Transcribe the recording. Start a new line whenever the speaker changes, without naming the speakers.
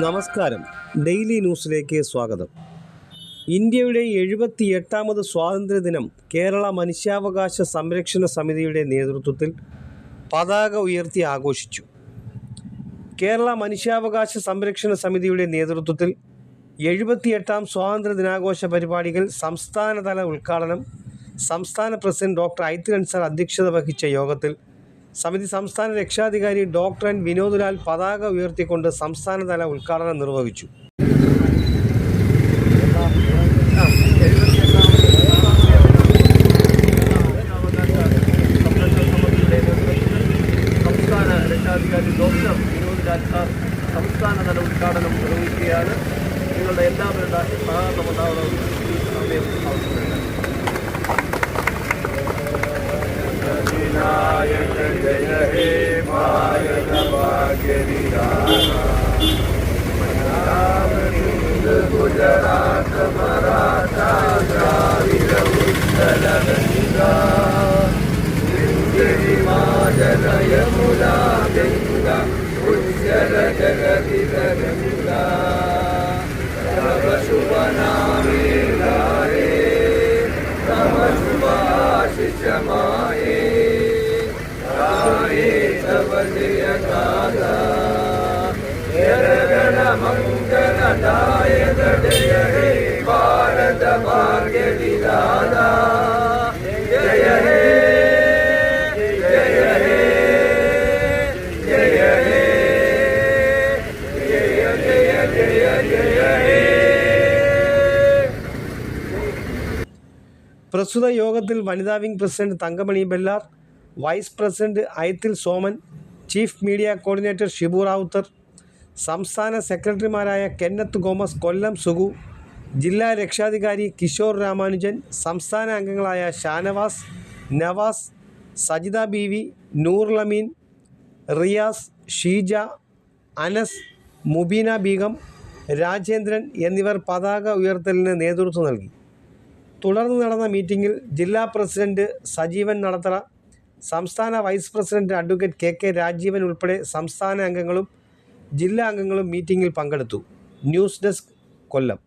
നമസ്കാരം. ഡെയിലി ന്യൂസിലേക്ക് സ്വാഗതം. ഇന്ത്യയുടെ എഴുപത്തി എട്ടാമത് സ്വാതന്ത്ര്യദിനം കേരള മനുഷ്യാവകാശ സംരക്ഷണ സമിതിയുടെ നേതൃത്വത്തിൽ പതാക ഉയർത്തി ആഘോഷിച്ചു. കേരള മനുഷ്യാവകാശ സംരക്ഷണ സമിതിയുടെ നേതൃത്വത്തിൽ എഴുപത്തിയെട്ടാം സ്വാതന്ത്ര്യ ദിനാഘോഷ പരിപാടികൾ സംസ്ഥാനതല ഉദ്ഘാടനം സംസ്ഥാന പ്രസിഡന്റ് ഡോക്ടർ ഐത്തൻസർ അധ്യക്ഷത വഹിച്ച യോഗത്തിൽ സമിതി സംസ്ഥാന രക്ഷാധികാരി ഡോക്ടർ എൻ വിനോദ്ലാൽ പതാക ഉയർത്തിക്കൊണ്ട് സംസ്ഥാനതല ഉദ്ഘാടനം നിർവഹിച്ചു.
രക്ഷാധികാരി ഡോക്ടർ സംസ്ഥാനതല ഉദ്ഘാടനം നിർവഹിക്കുകയാണ്. നിങ്ങളുടെ എല്ലാവരുടെ സഹകരണം ഉണ്ടാവണമെന്ന് സമയം మంగళగంగా మాదనయములా గంగా ఉజ్జల జగతి గంగా తవ శుభ నామే గారే తవ శుభాశిష మాయే రాయే
പ്രസ്തുത യോഗത്തിൽ വനിതാ wing president Thankamani ബെല്ലാർ vice president Ayathil Soman chief media coordinator Shibu Ravuthar സംസ്ഥാന സെക്രട്ടറിമാരായ കെന്നത്ത് ഗോമസ് കൊല്ലം സുഗു ജില്ലാ രക്ഷാധികാരി കിഷോർ രാമാനുജൻ സംസ്ഥാന അംഗങ്ങളായ ഷാനവാസ് നവാസ് സജിത ബി വി നൂർലമീൻ റിയാസ് ഷീജ അനസ് മുബീന ബീഗം രാജേന്ദ്രൻ എന്നിവർ പതാക ഉയർത്തലിന് നേതൃത്വം നൽകി. തുടർന്ന് നടന്ന മീറ്റിംഗിൽ ജില്ലാ പ്രസിഡന്റ് സജീവൻ നടത്തറ സംസ്ഥാന vice president advocate K K Rajeevan ഉൾപ്പെടെ സംസ്ഥാന അംഗങ്ങളും ജില്ലാ അംഗങ്ങളും മീറ്റിംഗിൽ പങ്കെടുത്തു. News desk Kollam.